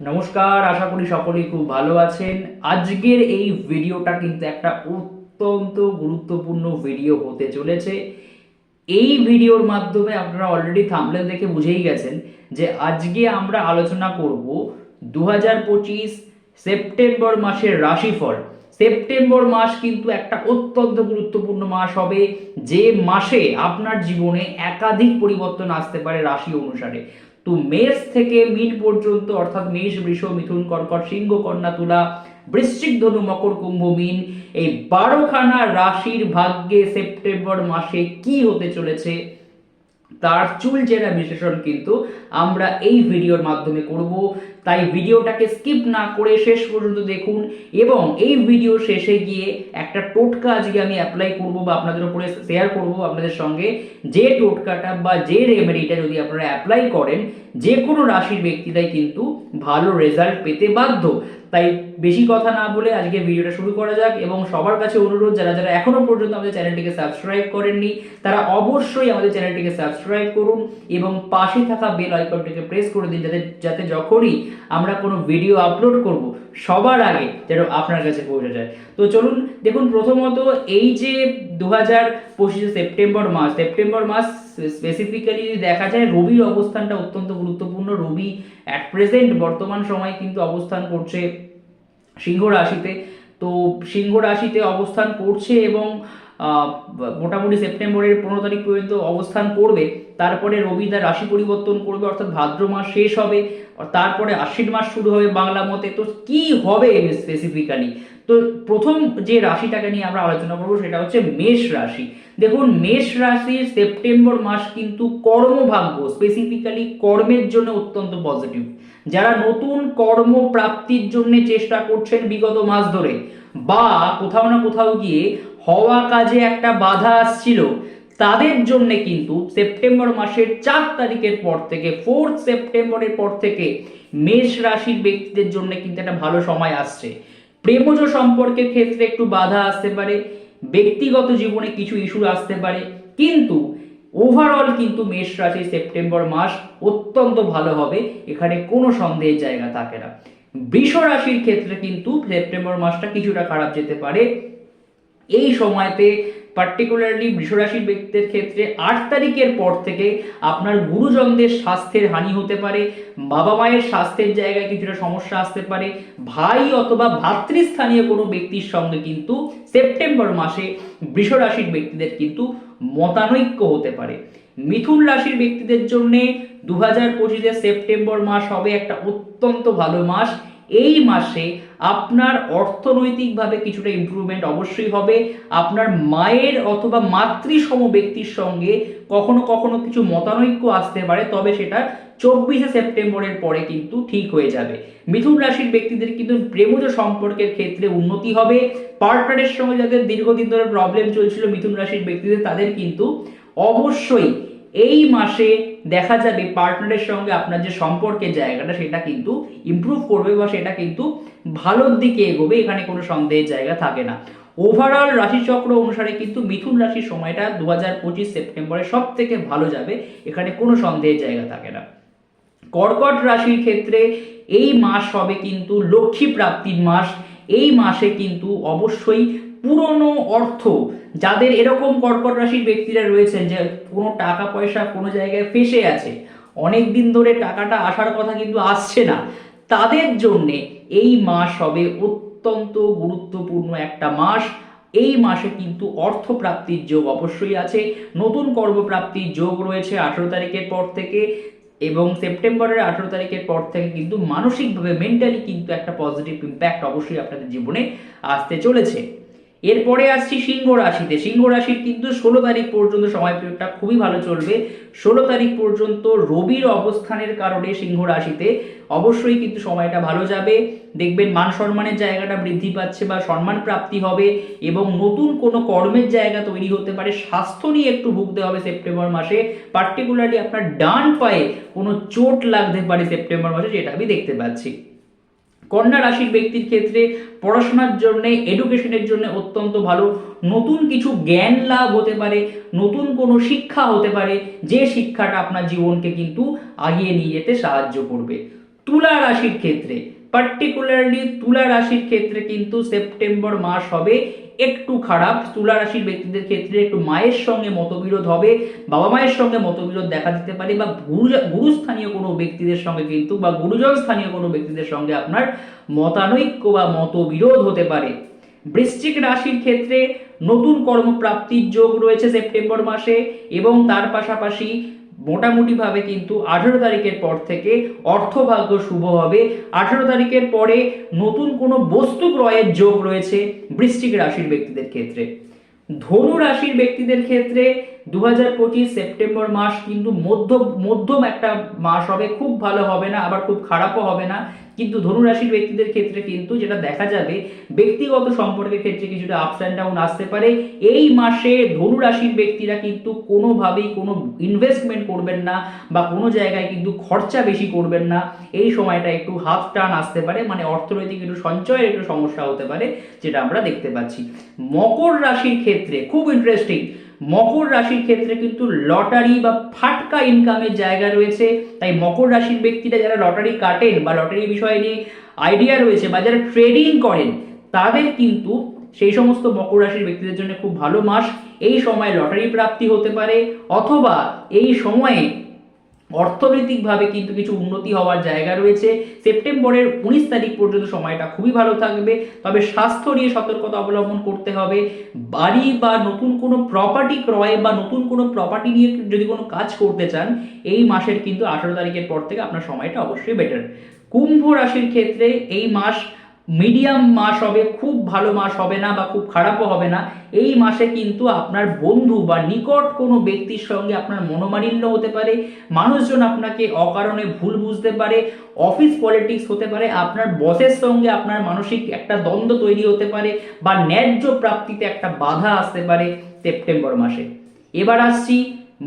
নমস্কার, আশা করি সকলেই খুব ভালো আছেন। আজকের এই ভিডিওটা কিন্তু একটা অত্যন্ত গুরুত্বপূর্ণ ভিডিও হতে চলেছে। এই ভিডিওর মাধ্যমে আপনারা অলরেডি থামলেন দেখে বুঝেই গেছেন যে আজকে আমরা আলোচনা করব দু সেপ্টেম্বর মাসের রাশিফল। সেপ্টেম্বর মাস কিন্তু একটা অত্যন্ত গুরুত্বপূর্ণ মাস হবে, যে মাসে আপনার জীবনে একাধিক পরিবর্তন আসতে পারে রাশি অনুসারে। তো মেষ থেকে মিন পর্যন্ত, অর্থাৎ মেষ, বৃষ, মিথুন, কর্কট, সিংহ, কন্যা, তুলা, বৃশ্চিক ধনু, মকর, কুম্ভ, মিন, এই বারোখানা রাশির ভাগ্যে সেপ্টেম্বর মাসে কি হতে চলেছে? তার চুল চেরা বিশ্লেষণ কিন্তু আমরা এই ভিডিওর মাধ্যমে করব। তাই ভিডিওটাকে স্কিপ না করে শেষ পর্যন্ত দেখুন এবং এই ভিডিও শেষে গিয়ে একটা টোটকা আজকে আমি অ্যাপ্লাই করব বা আপনাদের উপরে শেয়ার করব আপনাদের সঙ্গে। যে টোটকাটা বা যে রেমেডিটা যদি আপনারা অ্যাপ্লাই করেন, যে কোনো রাশির ব্যক্তিরাই কিন্তু ভালো রেজাল্ট পেতে বাধ্য। তাই বেশি কথা না বলে আজকে ভিডিওটা শুরু করা যাক এবং সবার কাছে অনুরোধ, যারা যারা এখনও পর্যন্ত আমাদের চ্যানেলটিকে সাবস্ক্রাইব করেননি, তারা অবশ্যই আমাদের চ্যানেলটিকে সাবস্ক্রাইব করুন এবং পাশে থাকা বেল আইকনটিকে প্রেস করে দিন যাতে যাতে যখনই আমরা কোনো ভিডিও আপলোড করব সবার আগে যেন আপনার কাছে পৌঁছে যায়। তো চলুন, দেখুন প্রথমত এই যে দু হাজার পঁচিশে সেপ্টেম্বর মাস সেপ্টেম্বর মাস স্পেসিফিক্যালি যদি দেখা যায়, রবির অবস্থানটা অত্যন্ত গুরুত্বপূর্ণ। রবি অ্যাট প্রেজেন্ট বর্তমান সময় কিন্তু অবস্থান করছে সিংহ রাশিতে। তো সিংহ রাশিতে অবস্থান করছে এবং মোটামুটি সেপ্টেম্বরের পনেরো তারিখ পর্যন্ত অবস্থান করবে। তারপরে রবি তার রাশি পরিবর্তন করবে, অর্থাৎ ভাদ্র মাস শেষ হবে তারপরে আশ্বিন মাস শুরু হবে বাংলা মতে। তো কি হবে স্পেসিফিক্যালি তো প্রথম যে রাশিটাকে নিয়ে আমরা আলোচনা করব সেটা হচ্ছে মেষ রাশি। দেখুন, মেষ রাশির সেপ্টেম্বর মাস কিন্তু কর্মভাগ্য স্পেসিফিক্যালি কর্মের জন্য অত্যন্ত পজিটিভ যারা নতুন কর্ম প্রাপ্তির জন্য চেষ্টা করছেন বিগত মাস ধরে, বা কোথাও না কোথাও গিয়ে হওয়া কাজে একটা বাধা আসছিল তাদের জন্য কিন্তু সেপ্টেম্বর মাসের চার তারিখের পর থেকে ফোর্থ সেপ্টেম্বরের পর থেকে মেষ রাশির ব্যক্তিদের জন্য কিন্তু একটা ভালো সময় আসছে। প্রেমজ সম্পর্কের ক্ষেত্রে একটু বাধা আসতে পারে, ব্যক্তিগত জীবনে কিছু ইস্যু আসতে পারে, কিন্তু ওভারঅল কিন্তু মেষ রাশি সেপ্টেম্বর মাস অত্যন্ত ভালো হবে, এখানে কোনো সন্দেহের জায়গা থাকে না। বৃষ রাশির ক্ষেত্রে কিন্তু সেপ্টেম্বর মাসটা কিছুটা খারাপ যেতে পারে। এই সময়তে পার্টিকুলারলি বৃষরাশির ব্যক্তিদের ক্ষেত্রে আট তারিখের পর থেকে আপনার গুরুজনদের স্বাস্থ্যের হানি হতে পারে, বাবা মায়ের স্বাস্থ্যের জায়গায় কিছুটা সমস্যা আসতে পারে, ভাই অথবা ভাতৃস্থানীয় কোনো ব্যক্তির সঙ্গে কিন্তু সেপ্টেম্বর মাসে বৃষরাশির ব্যক্তিদের কিন্তু মতানৈক্য হতে পারে। মিথুন রাশির ব্যক্তিদের জন্যে দু হাজার সেপ্টেম্বর মাস হবে একটা অত্যন্ত ভালো মাস। এই মাসে আপনার অর্থনৈতিকভাবে কিছুটা ইমপ্রুভমেন্ট অবশ্যই হবে। আপনার মায়ের অথবা মাতৃসম ব্যক্তির সঙ্গে কখনো কখনো কিছু মতানৈক্য আসতে পারে, তবে সেটা চব্বিশে সেপ্টেম্বরের পরে কিন্তু ঠিক হয়ে যাবে। মিথুন রাশির ব্যক্তিদের কিন্তু প্রেমজ সম্পর্কের ক্ষেত্রে উন্নতি হবে। পার্টনারের সঙ্গে যাদের দীর্ঘদিন ধরে প্রবলেম চলছিল মিথুন রাশির ব্যক্তিদের, তাদের কিন্তু অবশ্যই এই মাসে দেখা যাবে পার্টনারের সঙ্গে আপনার যে সম্পর্কের জায়গাটা সেটা কিন্তু ইমপ্রুভ করবে বা সেটা কিন্তু ভালোর দিকে এগোবে, এখানে কোনো সন্দেহের জায়গা থাকে না। ওভারঅল রাশিচক্র অনুসারে কিন্তু মিথুন রাশির সময়টা দু হাজার পঁচিশ সেপ্টেম্বরে সব থেকে ভালো যাবে, এখানে কোনো সন্দেহের জায়গা থাকে না। কর্কট রাশির ক্ষেত্রে এই মাস হবে কিন্তু লক্ষ্মী প্রাপ্তির মাস। এই মাসে কিন্তু অবশ্যই পুরনো অর্থ, যাদের এরকম কর্কট রাশির ব্যক্তিরা রয়েছেন যে কোনো টাকা পয়সা কোনো জায়গায় ফেসে আছে, অনেক দিন ধরে টাকাটা আসার কথা কিন্তু আসছে না, তাদের জন্যে এই মাস হবে অত্যন্ত গুরুত্বপূর্ণ একটা মাস। এই মাসে কিন্তু অর্থপ্রাপ্তির যোগ অবশ্যই আছে, নতুন কর্মপ্রাপ্তির যোগ রয়েছে আঠেরো তারিখের পর থেকে এবং সেপ্টেম্বরের আঠেরো তারিখের পর থেকে কিন্তু মানসিকভাবে, মেন্টালি কিন্তু একটা পজিটিভ ইম্প্যাক্ট অবশ্যই আপনাদের জীবনে আসতে চলেছে। এরপরে আসছি সিংহ রাশিতে। সিংহ রাশির কিন্তু ষোলো তারিখ পর্যন্ত সময় পিরিয়ডটা খুবই ভালো চলবে। ষোলো তারিখ পর্যন্ত রবির অবস্থানের কারণে সিংহ রাশিতে অবশ্যই কিন্তু সময়টা ভালো যাবে। দেখবেন মান সম্মানের জায়গাটা বৃদ্ধি পাচ্ছে বা সম্মান প্রাপ্তি হবে এবং নতুন কোনো কর্মের জায়গা তৈরি হতে পারে। স্বাস্থ্য নিয়ে একটু ভুগতে হবে সেপ্টেম্বর মাসে। পার্টিকুলারলি আপনার ডান পায়ে কোনো চোট লাগতে পারে সেপ্টেম্বর মাসে, যেটা আমি দেখতে পাচ্ছি। কন্যা রাশির ব্যক্তির ক্ষেত্রে পড়াশোনার জন্য এডুকেশনের জন্য অত্যন্ত ভালো। নতুন কিছু জ্ঞান লাভ হতে পারে, নতুন কোনো শিক্ষা হতে পারে, যে শিক্ষাটা আপনার জীবনকে কিন্তু আগিয়ে নিয়ে যেতে সাহায্য করবে। তুলা রাশির ক্ষেত্রে পার্টিকুলারলি তুলা রাশির ক্ষেত্রে কিন্তু সেপ্টেম্বর মাস হবে একটু খারাপ। তুলা রাশির ব্যক্তিদের ক্ষেত্রে একটু মায়ের সঙ্গে মতবিরোধ হবে, বাবা মায়ের সঙ্গে মতবিরোধ দেখা দিতে পারে বা গুরু গুরুস্থানীয় কোনো ব্যক্তিদের সঙ্গে কিন্তু বা গুরুজন স্থানীয় কোনো ব্যক্তিদের সঙ্গে আপনার মতানৈক্য বা মতবিরোধ হতে পারে। বৃশ্চিক রাশির ক্ষেত্রে নতুন কর্মপ্রাপ্তির যোগ রয়েছে সেপ্টেম্বর মাসে এবং তার পাশাপাশি মোটামুটিভাবে কিন্তু আঠেরো তারিখের পর থেকে অর্থভাগ্য শুভ হবে। আঠেরো তারিখের পরে নতুন কোনো বস্তু ক্রয়ের যোগ রয়েছে বৃষ্টিক রাশির ব্যক্তিদের ক্ষেত্রে। ধনু রাশির ব্যক্তিদের ক্ষেত্রে দু হাজার পঁচিশ সেপ্টেম্বর মাস কিন্তু মধ্য মধ্যম একটা মাস হবে। খুব ভালো হবে না, আবার খুব খারাপও হবে না। কিন্তু ধনু রাশির ব্যক্তিদের ক্ষেত্রে কিন্তু যেটা দেখা যাবে, ব্যক্তিগত সম্পর্কের ক্ষেত্রে কিছুটা আপস অ্যান্ড ডাউন আসতে পারে। এই মাসে ধনু রাশির ব্যক্তিরা কিন্তু কোনোভাবেই কোনো ইনভেস্টমেন্ট করবেন না বা কোনো জায়গায় কিন্তু খরচা বেশি করবেন না। এই সময়টা একটু হাফ টার্ন আসতে পারে মানে অর্থনৈতিক একটু সঞ্চয়ের একটু সমস্যা হতে পারে, যেটা আমরা দেখতে পাচ্ছি। মকর রাশির ক্ষেত্রে খুব ইন্টারেস্টিং মকর রাশির ক্ষেত্রে কিন্তু লটারি বা ফাটকা ইনকামের জায়গা রয়েছে। তাই মকর রাশির ব্যক্তিরা যারা লটারি কাটেন বা লটারি বিষয়ে নিয়ে আইডিয়া রয়েছে বা যারা ট্রেডিং করেন, তাদের কিন্তু সেই সমস্ত মকর রাশির ব্যক্তিদের জন্য খুব ভালো মাস। এই সময় লটারি প্রাপ্তি হতে পারে অথবা এই সময়ে অর্থনৈতিকভাবে কিন্তু কিছু উন্নতি হওয়ার জায়গা রয়েছে। সেপ্টেম্বরের উনিশ তারিখ পর্যন্ত সময়টা খুবই ভালো থাকবে। তবে স্বাস্থ্য নিয়ে সতর্কতা অবলম্বন করতে হবে। বাড়ি বা নতুন কোনো প্রপার্টি ক্রয় বা নতুন কোনো প্রপার্টি নিয়ে যদি কোনো কাজ করতে চান, এই মাসের কিন্তু আঠারো তারিখের পর থেকে আপনার সময়টা অবশ্যই বেটার কুম্ভ রাশির ক্ষেত্রে এই মাস মিডিয়াম মাস হবে, খুব ভালো মাস হবে না বা খুব খারাপও হবে না। এই মাসে কিন্তু আপনার বন্ধু বা নিকট কোনো ব্যক্তির সঙ্গে আপনার মনোমালিন্য হতে পারে, মানুষজন আপনাকে অকারণে ভুল বুঝতে পারে অফিস পলিটিক্স হতে পারে, আপনার বসের সঙ্গে আপনার মানসিক একটা দ্বন্দ্ব তৈরি হতে পারে বা ন্যায্য প্রাপ্তিতে একটা বাধা আসতে পারে সেপ্টেম্বর মাসে। এবার আসছি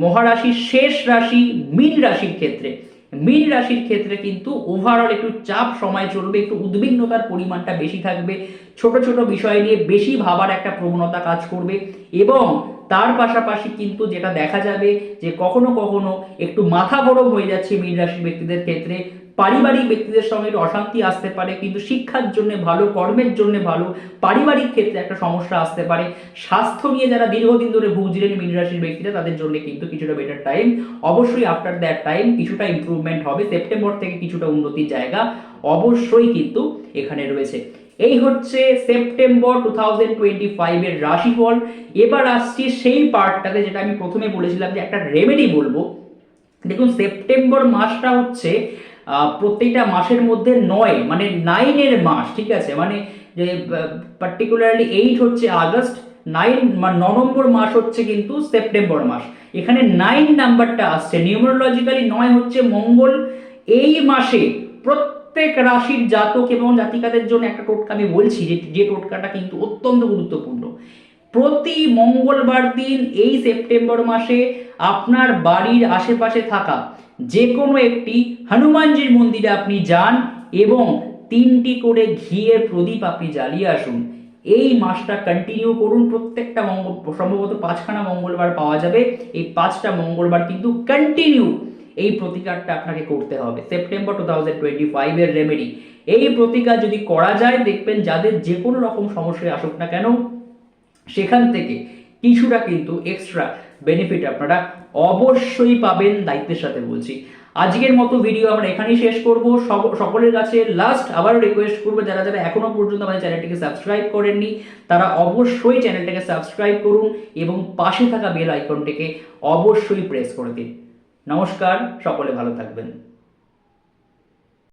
মহারাশির শেষ রাশি, মীন রাশির ক্ষেত্রে। মীন রাশির ক্ষেত্রে কিন্তু ওভারঅল একটু চাপ, সময় চলবে, একটু উদ্বিগ্নতার পরিমাণটা বেশি থাকবে। ছোট ছোট বিষয় নিয়ে বেশি ভাবার একটা প্রবণতা কাজ করবে এবং তার পাশাপাশি কিন্তু যেটা দেখা যাবে যে কখনো কখনো একটু মাথা গরম হয়ে যাচ্ছে মীন রাশির ব্যক্তিদের ক্ষেত্রে। পারিবারিক ব্যক্তিদের সঙ্গে একটু অশান্তি আসতে পারে, কিন্তু শিক্ষার জন্য ভালো, কর্মের জন্য ভালো, পারিবারিক ক্ষেত্রে একটা সমস্যা আসতে পারে। স্বাস্থ্য নিয়ে যারা দীর্ঘদিন ধরে ভুগছিলেন মীন রাশির ব্যক্তিরা, তাদের জন্য কিন্তু কিছুটা বেটার টাইম অবশ্যই আফটার দ্যাট টাইম কিছুটা ইমপ্রুভমেন্ট হবে। সেপ্টেম্বর থেকে কিছুটা উন্নতির জায়গা অবশ্যই কিন্তু এখানে রয়েছে। এই হচ্ছে সেপ্টেম্বর টু থাউজেন্ড টোয়েন্টি ফাইভের রাশিফল। এবার আসছি সেই পার্টটাতে যেটা আমি প্রথমে বলেছিলাম যে একটা রেমেডি বলব। দেখুন সেপ্টেম্বর মাসটা হচ্ছে প্রত্যেকটা মাসের মধ্যে নয় মানে নাইনের মাস, ঠিক আছে? মানে যে পার্টিকুলারলি এইট হচ্ছে আগস্ট নাইন ন নম্বর মাস হচ্ছে কিন্তু সেপ্টেম্বর মাস। এখানে নাইন নাম্বারটা আসছে। নিউমোলজিক্যালি নয় হচ্ছে মঙ্গল। এই মাসে প্রত্যেক রাশির জাতক এবং জাতিকাদের জন্য একটা টোটকা আমি বলছি, যে যে টোটকাটা কিন্তু অত্যন্ত গুরুত্বপূর্ণ। প্রতি মঙ্গলবার দিন এই সেপ্টেম্বর মাসে আপনার বাড়ির আশেপাশে থাকা যে কোনো একটি হনুমানজির মন্দিরে আপনি যান এবং তিনটি করে ঘিয়ের প্রদীপ আপনি জ্বালিয়ে আসুন। এই মাসটা কন্টিনিউ করুন। প্রত্যেকটা মঙ্গল, সম্ভবত পাঁচখানা মঙ্গলবার পাওয়া যাবে। এই পাঁচটা মঙ্গলবার কিন্তু কন্টিনিউ এই প্রতিকারটা আপনাকে করতে হবে। সেপ্টেম্বর টু থাউজেন্ড টোয়েন্টি ফাইভের রেমেডি এই প্রতিকার যদি করা যায়, দেখবেন যাদের যে কোনো রকম সমস্যায় আসুক না কেন, সেখান থেকে কিছুটা কিন্তু এক্সট্রা বেনিফিট আপনারা অবশ্যই পাবেন দায়িত্বের সাথে বলছি। আজকের মতো ভিডিও আমরা এখানেই শেষ করব। সকলের কাছে লাস্ট আবারও রিকোয়েস্ট করব, যারা যারা এখনও পর্যন্ত আমাদের চ্যানেলটিকে সাবস্ক্রাইব করেননি, তারা অবশ্যই চ্যানেলটাকে সাবস্ক্রাইব করুন এবং পাশে থাকা বেল আইকনটিকে অবশ্যই প্রেস করে দিন। নমস্কার, সকলে ভালো থাকবেন।